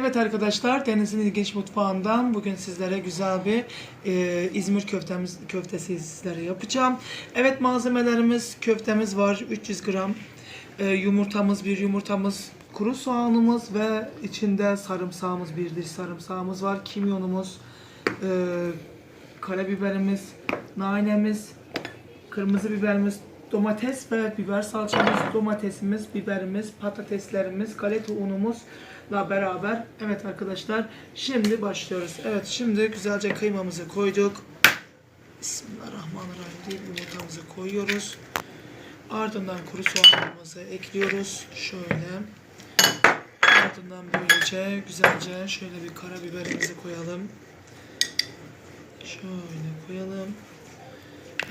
Evet arkadaşlar Deniz'in ilginç mutfağından bugün sizlere güzel bir e, İzmir köftemiz köftesi sizlere yapacağım. Evet malzemelerimiz köftemiz var 300 gram e, yumurtamız bir yumurtamız kuru soğanımız ve içinde sarımsağımız bir diş sarımsağımız var kimyonumuz e, karabiberimiz nanemiz kırmızı biberimiz, domates ve biber salçamız, domatesimiz, biberimiz, patateslerimiz, galeta unumuzla beraber. Evet arkadaşlar şimdi başlıyoruz. Evet şimdi güzelce kıymamızı koyduk. Bismillahirrahmanirrahim deyip yumurtamızı koyuyoruz. Ardından kuru soğanımızı ekliyoruz. Şöyle. Ardından böylece güzelce şöyle bir karabiberimizi koyalım. Şöyle koyalım.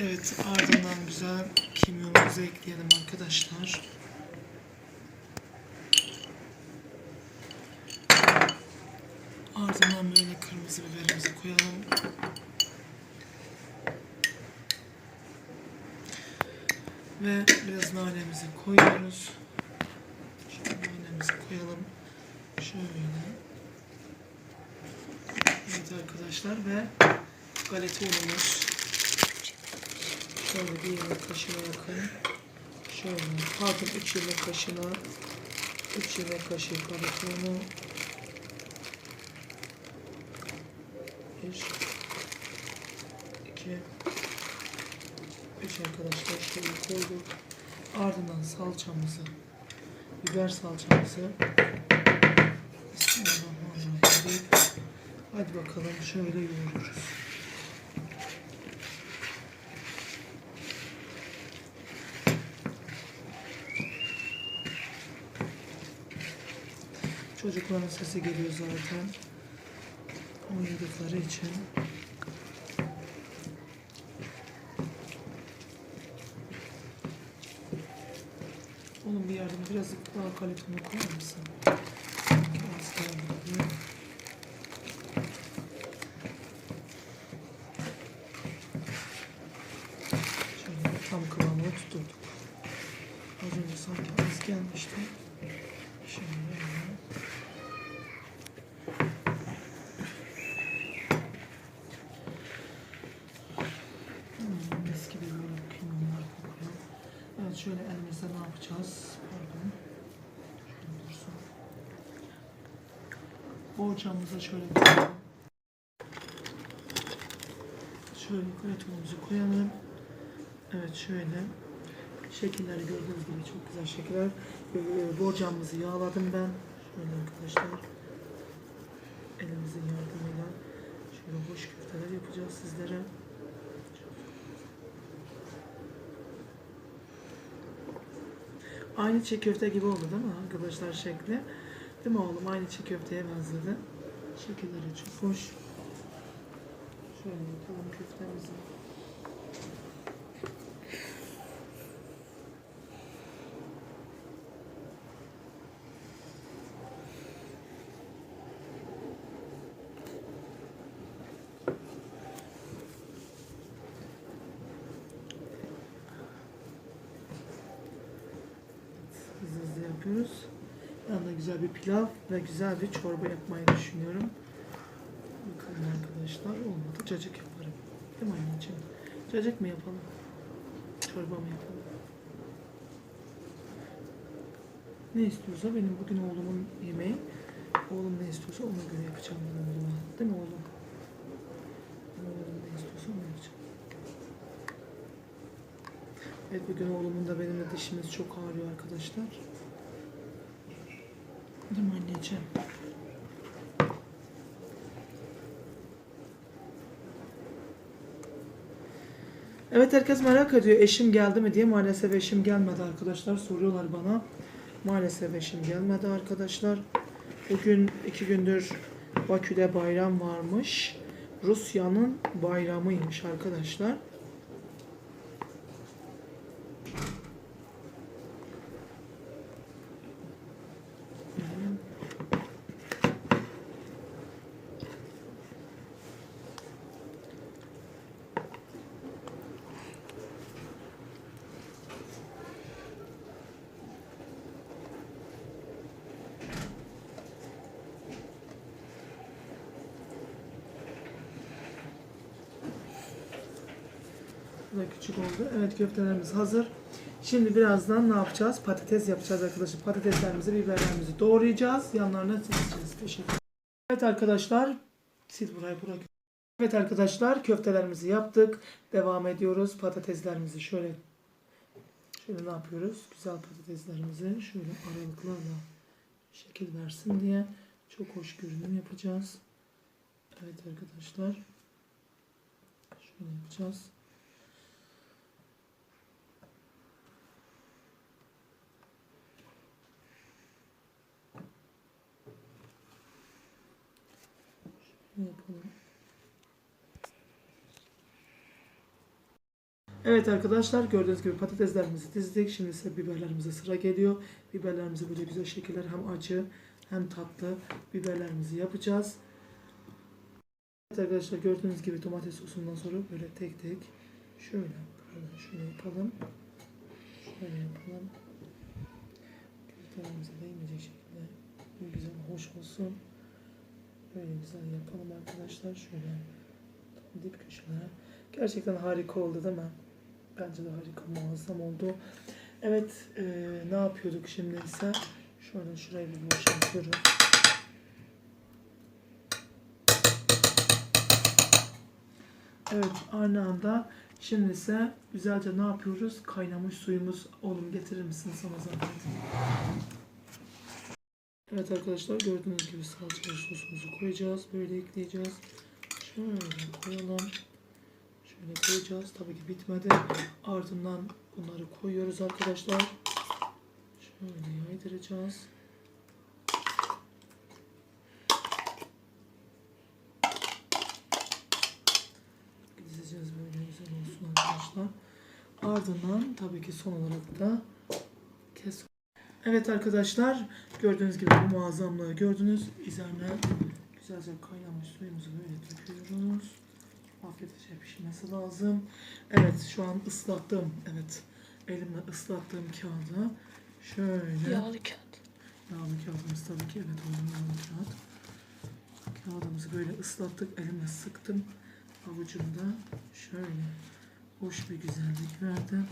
Evet ardından güzel kimyonumuzu ekleyelim arkadaşlar. Ardından böyle kırmızı biberimizi koyalım. Ve biraz nanemizi koyuyoruz. Şöyle nanemizi koyalım. Şöyle. Evet arkadaşlar ve galeta unumuz. Şöyle bir yemek kaşığına yakın. Şöyle pardon 3 yemek kaşığına 3 yemek kaşığı karatonu 1 2 3 arkadaşlar şöyle koyduk. Ardından salçamızı biber salçamızı Bismillahirrahmanirrahim. Hadi bakalım şöyle yoğuruyoruz. Çocukların sesi geliyor zaten. Oynadıkları için. Oğlum bir yardım biraz daha kalitonu koyar mısın? Az kaldı. Şöyle bir tam kıvamını tuturduk. Az önce sanki az gelmişti. Şöyle. Hmm, mis gibi böyle pimonlar kokuyor. Evet şöyle elimizde ne yapacağız? Pardon. Şöyle dursun. Borcamıza şöyle bir koyalım. Şöyle karatumumuzu koyalım. Evet şöyle. Şekilleri gördüğünüz gibi çok güzel şekiller. Ee, Borcamımızı yağladım ben. Şöyle arkadaşlar. Elimizin yardımıyla şöyle hoş köfteler yapacağız sizlere. Aynı çiğ köfte gibi oldu değil mi arkadaşlar şekli? Değil mi oğlum? Aynı çiğ köfteye benzedi. Şekilleri çok hoş. Şöyle yapalım köftemizi. yapıyoruz. Yanında güzel bir pilav ve güzel bir çorba yapmayı düşünüyorum. Bakalım arkadaşlar olmadı cacık yaparım. Değil mi anneciğim? Cacık mı yapalım? Çorba mı yapalım? Ne istiyorsa benim bugün oğlumun yemeği. Oğlum ne istiyorsa ona göre yapacağım ben oğluma. Değil mi oğlum? Oğlum ne istiyorsa onu yapacağım. Evet bugün oğlumun da benim de dişimiz çok ağrıyor arkadaşlar. Değil mi anneciğim? Evet herkes merak ediyor eşim geldi mi diye. Maalesef eşim gelmedi arkadaşlar. Soruyorlar bana. Maalesef eşim gelmedi arkadaşlar. Bugün iki gündür Bakü'de bayram varmış. Rusya'nın bayramıymış arkadaşlar. Da küçük oldu. Evet köftelerimiz hazır. Şimdi birazdan ne yapacağız? Patates yapacağız arkadaşlar. Patateslerimizi, biberlerimizi doğrayacağız. Yanlarına sileceğiz. Teşekkür. Evet arkadaşlar. Sil burayı bırak. Evet arkadaşlar köftelerimizi yaptık. Devam ediyoruz. Patateslerimizi şöyle şöyle ne yapıyoruz? Güzel patateslerimizi şöyle aralıklarla şekil versin diye çok hoş görünüm yapacağız. Evet arkadaşlar. Şöyle yapacağız. Evet arkadaşlar gördüğünüz gibi patateslerimizi dizdik. Şimdi ise biberlerimize sıra geliyor. Biberlerimizi böyle güzel şekiller hem acı hem tatlı biberlerimizi yapacağız. Evet arkadaşlar gördüğünüz gibi domates sosundan sonra böyle tek tek şöyle şöyle yapalım. Şöyle yapalım. Köftelerimize değmeyecek şekilde güzel hoş olsun. Böyle güzel yapalım arkadaşlar. Şöyle tam dip köşelere. Gerçekten harika oldu değil mi? Bence de harika, muazzam oldu. Evet, eee, ne yapıyorduk şimdi ise? Şöyle şurayı bir boşaltıyorum. Evet, aynı anda şimdi ise güzelce ne yapıyoruz? Kaynamış suyumuz. Oğlum getirir misin sana zahmet? Evet arkadaşlar gördüğünüz gibi salça sosumuzu koyacağız. Böyle ekleyeceğiz. Şöyle koyalım. Şöyle koyacağız. Tabii ki bitmedi. Ardından bunları koyuyoruz arkadaşlar. Şöyle yaydıracağız. Dizeceğiz böyle güzel olsun arkadaşlar. Ardından tabii ki son olarak da. Evet arkadaşlar gördüğünüz gibi bu muazzamlığı gördünüz. Üzerine güzelce kaynamış suyumuzu böyle döküyoruz. Hafifçe pişmesi lazım. Evet şu an ıslattım. Evet elimle ıslattığım kağıdı şöyle Yağlı kağıt. Yağlı kağıdımız tabii ki evet onun yağlı kağıt. Kağıdımızı böyle ıslattık, elimle sıktım. Avucumda şöyle hoş bir güzellik verdi.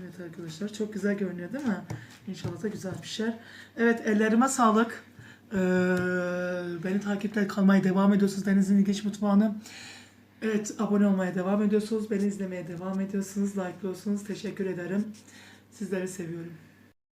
Evet arkadaşlar çok güzel görünüyor değil mi? İnşallah da güzel pişer. Evet ellerime sağlık. Ee, beni takipte kalmaya devam ediyorsunuz Deniz'in İlginç Mutfağı'nı. Evet abone olmaya devam ediyorsunuz. Beni izlemeye devam ediyorsunuz. Like'lıyorsunuz. Teşekkür ederim. Sizleri seviyorum.